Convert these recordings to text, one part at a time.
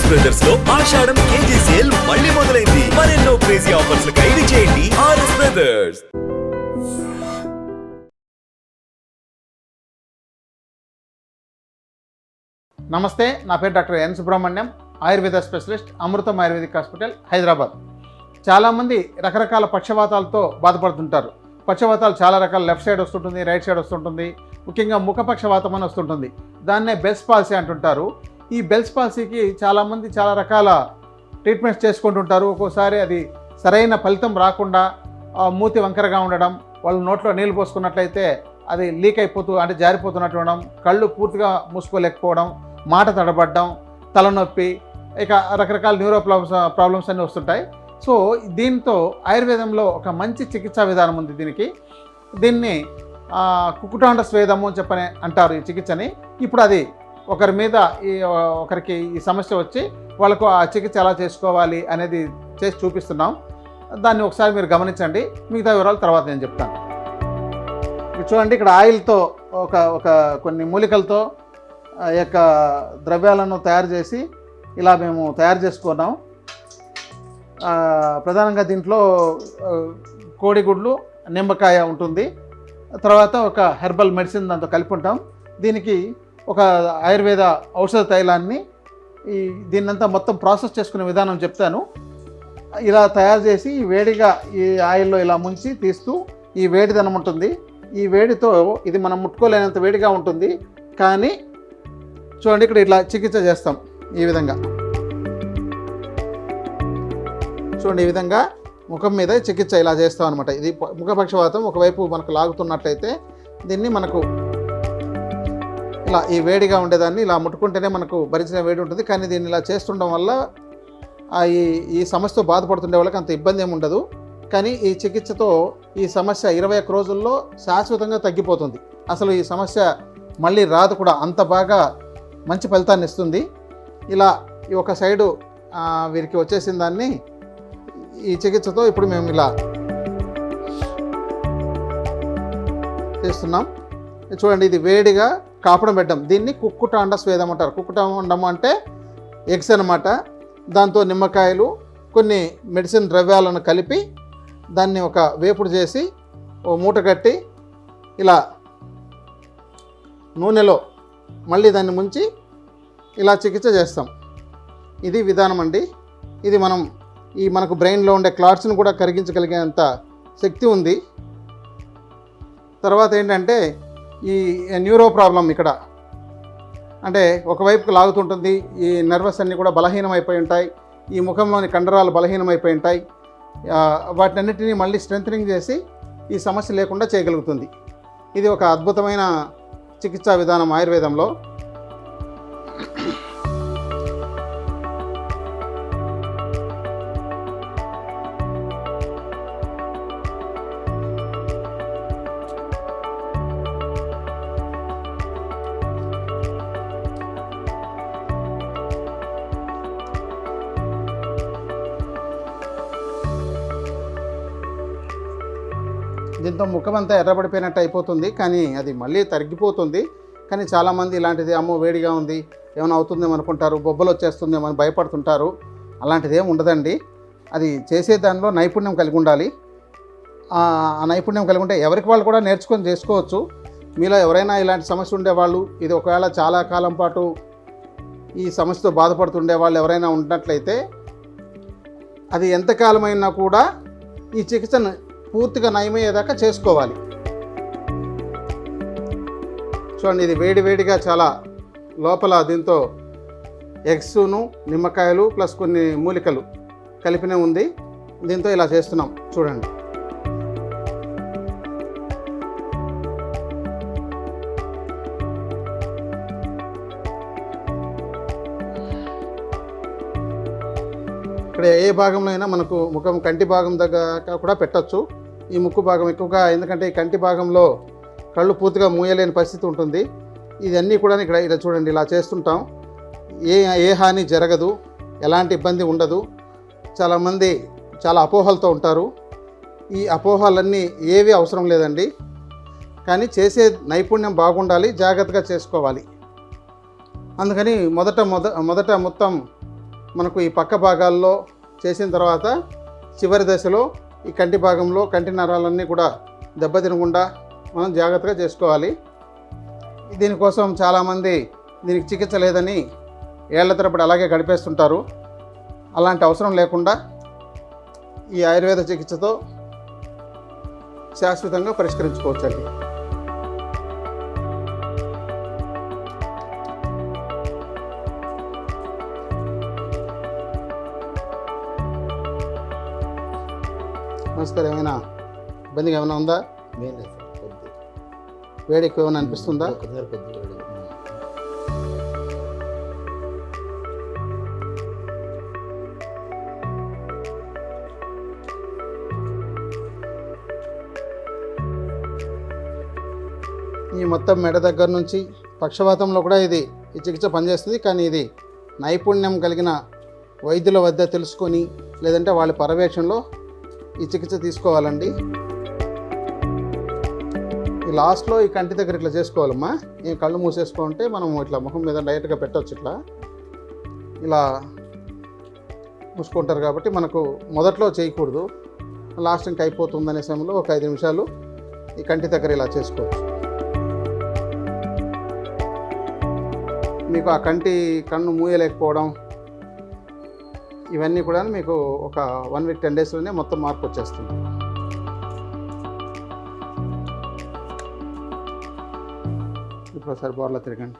RS బ్రదర్స్లో Ashadam KG sale మళ్ళీ మొదలైంది. మరెన్నో క్రేజీ ఆఫర్స్ ఖైదీ చేయండి ఆర్ఎస్ బ్రదర్స్ నమస్తే నా పేరు doctor N Subrahmanyam Ayurveda specialist Amrutham ayurvedic hospital Hyderabad. చాలామంది రకరకాల పక్షవాతాలతో బాధపడుతుంటారు. పక్షవాతాలు చాలా రకాల లెఫ్ట్ సైడ్ వస్తుంటుంది రైట్ సైడ్ వస్తుంటుంది ముఖ్యంగా ముఖపక్షవాతం అని వస్తుంటుంది. దాన్నే బెస్ట్ పాలసీ అంటుంటారు. ఈ బెల్స్ పాలసీకి చాలామంది చాలా రకాల ట్రీట్మెంట్స్ చేసుకుంటుంటారు. ఒక్కోసారి అది సరైన ఫలితం రాకుండా మూతి వంకరగా ఉండడం వాళ్ళు నోట్లో నీళ్ళు పోసుకున్నట్లయితే అది లీక్ అయిపోతూ అంటే జారిపోతున్నట్టు ఉండడం కళ్ళు పూర్తిగా మూసుకోలేకపోవడం మాట తడబడడం తలనొప్పి ఇక రకరకాల న్యూరో ప్రాబ్లమ్స్ ప్రాబ్లమ్స్ అన్నీ వస్తుంటాయి. సో దీంతో ఆయుర్వేదంలో ఒక మంచి చికిత్సా విధానం ఉంది దీనికి. దీన్ని కుకుటాండ స్వేదము అని చెప్పని అంటారు ఈ చికిత్సని. ఇప్పుడు అది ఒకరి మీద ఈ ఒకరికి ఈ సమస్య వచ్చి వాళ్ళకు ఆ చికిత్స ఎలా చేసుకోవాలి అనేది చేసి చూపిస్తున్నాం. దాన్ని ఒకసారి మీరు గమనించండి. మిగతా వివరాలు తర్వాత నేను చెప్తాను. చూడండి ఇక్కడ ఆయిల్తో ఒక ఒక కొన్ని మూలికలతో ఆ యొక్క ద్రవ్యాలను తయారు చేసి ఇలా మేము తయారు చేసుకున్నాం. ప్రధానంగా దీంట్లో కోడిగుడ్లు నిమ్మకాయ ఉంటుంది. తర్వాత ఒక హెర్బల్ మెడిసిన్ దాంతో కలిపి ఉంటాం. దీనికి ఒక ఆయుర్వేద ఔషధ తైలాన్ని ఈ దీన్నంతా మొత్తం ప్రాసెస్ చేసుకునే విధానం చెప్తాను. ఇలా తయారు చేసి ఈ వేడిగా ఈ ఆయిల్లో ఇలా ముంచి తీస్తూ ఈ వేడిదనం ఉంటుంది. ఈ వేడితో ఇది మనం ముట్టుకోలేనంత వేడిగా ఉంటుంది. కానీ చూడండి ఇక్కడ ఇట్లా చికిత్స చేస్తాం ఈ విధంగా. చూడండి ఈ విధంగా ముఖం మీద చికిత్స ఇలా చేస్తాం అనమాట ఇది ముఖపక్షవాతం ఒకవైపు మనకు లాగుతున్నట్లయితే దీన్ని మనకు ఇలా ఈ వేడిగా ఉండేదాన్ని ఇలా ముట్టుకుంటేనే మనకు భరించిన వేడి ఉంటుంది. కానీ దీన్ని ఇలా చేస్తుండడం వల్ల ఈ ఈ సమస్యతో బాధపడుతుండే వాళ్ళకి అంత ఇబ్బంది ఏమి ఉండదు. కానీ ఈ చికిత్సతో ఈ సమస్య ఇరవై ఒక్క రోజుల్లో శాశ్వతంగా తగ్గిపోతుంది. అసలు ఈ సమస్య మళ్ళీ రాదు కూడా. అంత బాగా మంచి ఫలితాన్ని ఇస్తుంది. ఇలా ఈ ఒక సైడు వీరికి వచ్చేసిన దాన్ని ఈ చికిత్సతో ఇప్పుడు మేము ఇలా చేస్తున్నాం. చూడండి ఇది వేడిగా కాపడం పెట్టడం. దీన్ని కుక్కుటాండ స్వేదం అంటారు. కుక్కుటాండం అంటే ఎగ్స్ అనమాట దాంతో నిమ్మకాయలు కొన్ని మెడిసిన్ ద్రవ్యాలను కలిపి దాన్ని ఒక వేపుడు చేసి ఓ మూట కట్టి ఇలా నూనెలో మళ్ళీ దాన్ని ముంచి ఇలా చికిత్స చేస్తాం. ఇది విధానం అండి. ఇది మనం ఈ మనకు బ్రెయిన్లో ఉండే క్లాట్స్ని కూడా కరిగించగలిగేంత శక్తి ఉంది. తర్వాత ఏంటంటే ఈ న్యూరో ప్రాబ్లం ఇక్కడ. అంటే ఒకవైపుకు లాగుతుంటుంది ఈ నర్వస్ అన్నీ కూడా బలహీనమైపోయి ఉంటాయి ఈ ముఖంలోని కండరాలు బలహీనమైపోయి ఉంటాయి వాటినన్నిటినీ వాటన్నిటిని మళ్ళీ స్ట్రెంథనింగ్ చేసి ఈ సమస్య లేకుండా చేయగలుగుతుంది. ఇది ఒక అద్భుతమైన చికిత్సా విధానం ఆయుర్వేదంలో. దీంతో ముఖం అంతా ఎర్రబడిపోయినట్టు అయిపోతుంది. కానీ అది మళ్ళీ తగ్గిపోతుంది కానీ చాలామంది ఇలాంటిది అమ్మో వేడిగా ఉంది ఏమైనా అవుతుందేమో అనుకుంటారు బొబ్బలు వచ్చేస్తుందేమో అని భయపడుతుంటారు. అలాంటిది ఏమి ఉండదండి. అది చేసే దానిలో నైపుణ్యం కలిగి ఉండాలి. ఆ ఆ నైపుణ్యం కలిగి ఉంటే ఎవరికి వాళ్ళు కూడా నేర్చుకొని చేసుకోవచ్చు. మీలో ఎవరైనా ఇలాంటి సమస్య ఉండేవాళ్ళు ఇది ఒకవేళ చాలా కాలం పాటు ఈ సమస్యతో బాధపడుతుండే వాళ్ళు ఎవరైనా ఉన్నట్లయితే అది ఎంతకాలమైనా కూడా ఈ చికిత్సను పూర్తిగా నయమయ్యేదాకా చేసుకోవాలి. చూడండి ఇది వేడి వేడిగా చాలా లోపల దీంతో ఎగ్స్ను నిమ్మకాయలు ప్లస్ కొన్ని మూలికలు కలిపినే ఉంది. దీంతో ఇలా చేస్తున్నాం. చూడండి. ఇక్కడ ఏ భాగంలో అయినా మనకు ముఖం కంటి భాగం దగ్గర కూడా పెట్టచ్చు. ఈ ముక్కు భాగం ఎక్కువగా ఎందుకంటే ఈ కంటి భాగంలో కళ్ళు పూర్తిగా మూయలేని పరిస్థితి ఉంటుంది. ఇదన్నీ కూడా ఇక్కడ ఇలా చూడండి ఇలా చేస్తుంటాం. ఏ ఏ హాని జరగదు ఎలాంటి ఇబ్బంది ఉండదు. చాలామంది చాలా అపోహలతో ఉంటారు. ఈ అపోహలన్నీ ఏవి అవసరం లేదండి. కానీ చేసే నైపుణ్యం బాగుండాలి జాగ్రత్తగా చేసుకోవాలి. అందుకని మొదట మొద మొదట మొత్తం మనకు ఈ పక్క భాగాల్లో చేసిన తర్వాత చివరి దశలో ఈ కంటి భాగంలో కంటి నరాలన్నీ కూడా దెబ్బతినకుండా మనం జాగ్రత్తగా చేసుకోవాలి. దీనికోసం చాలామంది దీనికి చికిత్స లేదని ఏళ్ళ తరబడి అలాగే గడిపేస్తుంటారు. అలాంటి అవసరం లేకుండా ఈ ఆయుర్వేద చికిత్సతో శాశ్వతంగా పరిష్కరించుకోవచ్చండి. నమస్కారం ఏమైనా ఇబ్బందిగా ఏమైనా ఉందా? వేడి ఎక్కువ ఏమైనా అనిపిస్తుందా. ఈ మొత్తం మెడ దగ్గర నుంచి పక్షవాతంలో కూడా ఇది ఈ చికిత్స పనిచేస్తుంది. కానీ ఇది నైపుణ్యం కలిగిన వైద్యుల వద్ద తెలుసుకొని లేదంటే వాళ్ళ పర్యవేక్షణలో ఈ చికిత్స తీసుకోవాలండి. ఈ లాస్ట్లో ఈ కంటి దగ్గర ఇట్లా చేసుకోవాలమ్మా. ఈ కళ్ళు మూసేసుకుంటే మనం ఇట్లా ముఖం మీద డైరెక్ట్గా పెట్టవచ్చు ఇట్లా. ఇలా మూసుకుంటారు కాబట్టి మనకు మొదట్లో చేయకూడదు. లాస్ట్ ఇంకా అయిపోతుందనే సమయంలో ఒక ఐదు నిమిషాలు ఈ కంటి దగ్గర ఇలా చేసుకోవచ్చు. మీకు ఆ కంటి కన్ను మూయలేకపోవడం ఇవన్నీ కూడా మీకు ఒక వన్ వీక్ టెన్ డేస్లోనే మొత్తం మార్పు వచ్చేస్తుంది. ఇప్పుడు ఒకసారి బోర్లా తిరగండి.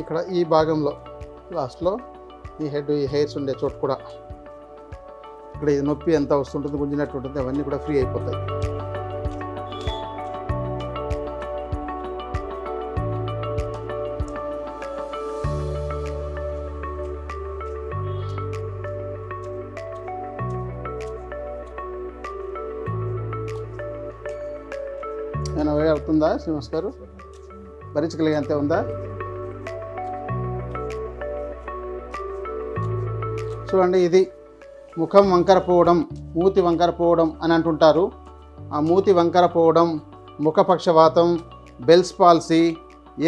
ఇక్కడ ఈ భాగంలో లాస్ట్లో ఈ హెడ్ ఈ హెయిర్స్ ఉండే చోటు కూడా. ఇక్కడ ఇది నొప్పి ఎంత వస్తుంటుంది గుంజినట్టు ఉంటుంది అవన్నీ కూడా ఫ్రీ అయిపోతాయి. ఏమైనా వెళ్తుందా అవుతుందా శ్రీనివాస్ గారు? భరించగలిగేంత ఉందా? చూడండి ఇది ముఖం వంకర పోవడం మూతి వంకర పోవడం అని అంటుంటారు. ఆ మూతి వంకర పోవడం ముఖపక్షవాతం బెల్స్ పాలసీ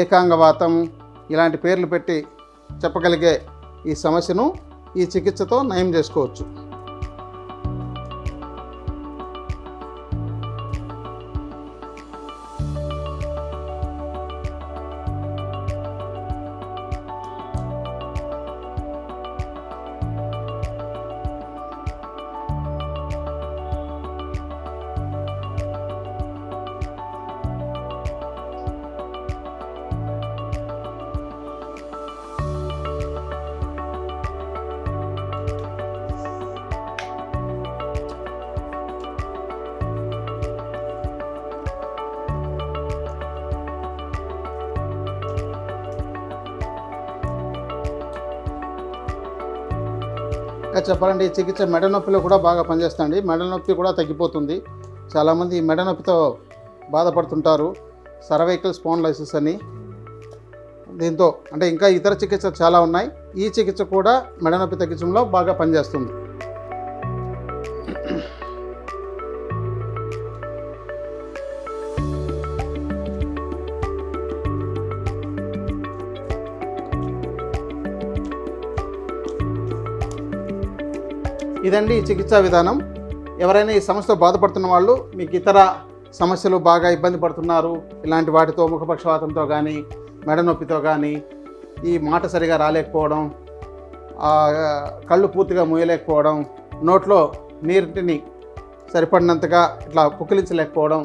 ఏకాంగవాతం ఇలాంటి పేర్లు పెట్టి చెప్పగలిగే ఈ సమస్యను ఈ చికిత్సతో నయం చేసుకోవచ్చు. చెప్పాలంటే ఈ చికిత్స మెడ నొప్పిలో కూడా బాగా పనిచేస్తుంది మెడ నొప్పి కూడా తగ్గిపోతుంది. చాలామంది మెడ నొప్పితో బాధపడుతుంటారు. సర్వైకల్ స్పాన్లైసిస్ అని. దీంతో అంటే ఇంకా ఇతర చికిత్స చాలా ఉన్నాయి. ఈ చికిత్స కూడా మెడ నొప్పి తగ్గించడంలో బాగా పనిచేస్తుంది. ఇదండి ఈ చికిత్సా విధానం. ఎవరైనా ఈ సమస్యతో బాధపడుతున్న వాళ్ళు మీకు ఇతర సమస్యలు బాగా ఇబ్బంది పడుతున్నారు ఇలాంటి వాటితో ముఖపక్షవాతంతో కానీ మెడ నొప్పితో కానీ ఈ మాట సరిగా రాలేకపోవడం కళ్ళు పూర్తిగా మూయలేకపోవడం నోట్లో నీటిని సరిపడినంతగా ఇట్లా పుక్కిలించలేకపోవడం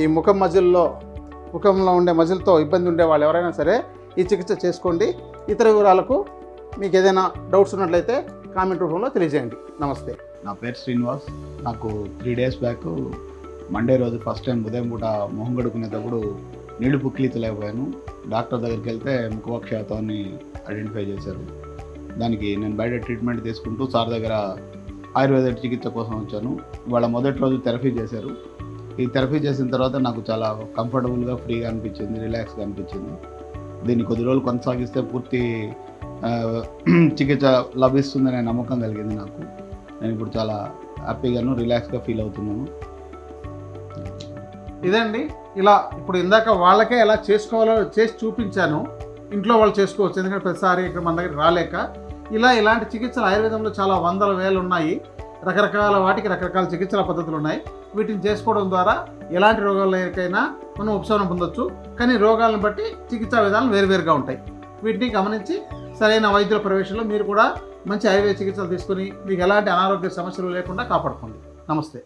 ఈ ముఖం మజిల్లో ముఖంలో ఉండే మజిల్తో ఇబ్బంది ఉండే వాళ్ళు ఎవరైనా సరే ఈ చికిత్స చేసుకోండి. ఇతర వివరాలకు మీకు ఏదైనా డౌట్స్ ఉన్నట్లయితే కామెంట్ రూపంలో తెలియజేయండి. నమస్తే. నా పేరు శ్రీనివాస్. నాకు త్రీ డేస్ బ్యాక్ మండే రోజు ఫస్ట్ టైం ఉదయం పూట మొహం కడుకునేటప్పుడు నీళ్ళు పుక్కిలించలేకపోయాను డాక్టర్ దగ్గరికి వెళ్తే ముఖపక్షాతాన్ని ఐడెంటిఫై చేశారు. దానికి నేను బయట ట్రీట్మెంట్ తీసుకుంటూ సార్ దగ్గర ఆయుర్వేద చికిత్స కోసం వచ్చాను. వాళ్ళ మొదటి రోజు థెరపీ చేశారు. ఈ థెరపీ చేసిన తర్వాత నాకు చాలా కంఫర్టబుల్గా ఫ్రీగా అనిపించింది రిలాక్స్గా అనిపించింది. దీన్ని కొద్ది రోజులు కొనసాగిస్తే పూర్తి చికిత్స లభిస్తుందనే నమ్మకం కలిగింది నాకు. నేను ఇప్పుడు చాలా హ్యాపీగాను రిలాక్స్గా ఫీల్ అవుతున్నాను. ఇదండి. ఇలా ఇప్పుడు ఇందాక వాళ్ళకే ఎలా చేసుకోవాలో చేసి చూపించాను. ఇంట్లో వాళ్ళు చేసుకోవచ్చు. ఎందుకంటే ప్రతిసారి ఇక్కడ మన దగ్గర రాలేక. ఇలా ఇలాంటి చికిత్సలు ఆయుర్వేదంలో చాలా వందల వేలు ఉన్నాయి. రకరకాల వాటికి రకరకాల చికిత్సల పద్ధతులు ఉన్నాయి. వీటిని చేసుకోవడం ద్వారా ఎలాంటి రోగాలకైనా మనం ఉపశమనం పొందొచ్చు. కానీ రోగాలను బట్టి చికిత్సా విధానాలు వేరువేరుగా ఉంటాయి. వీటిని గమనించి సరైన వైద్యుల ప్రవేశంలో మీరు కూడా మంచి ఆయుర్వేద చికిత్సలు తీసుకుని మీకు ఎలాంటి అనారోగ్య సమస్యలు లేకుండా కాపాడుకోండి. నమస్తే.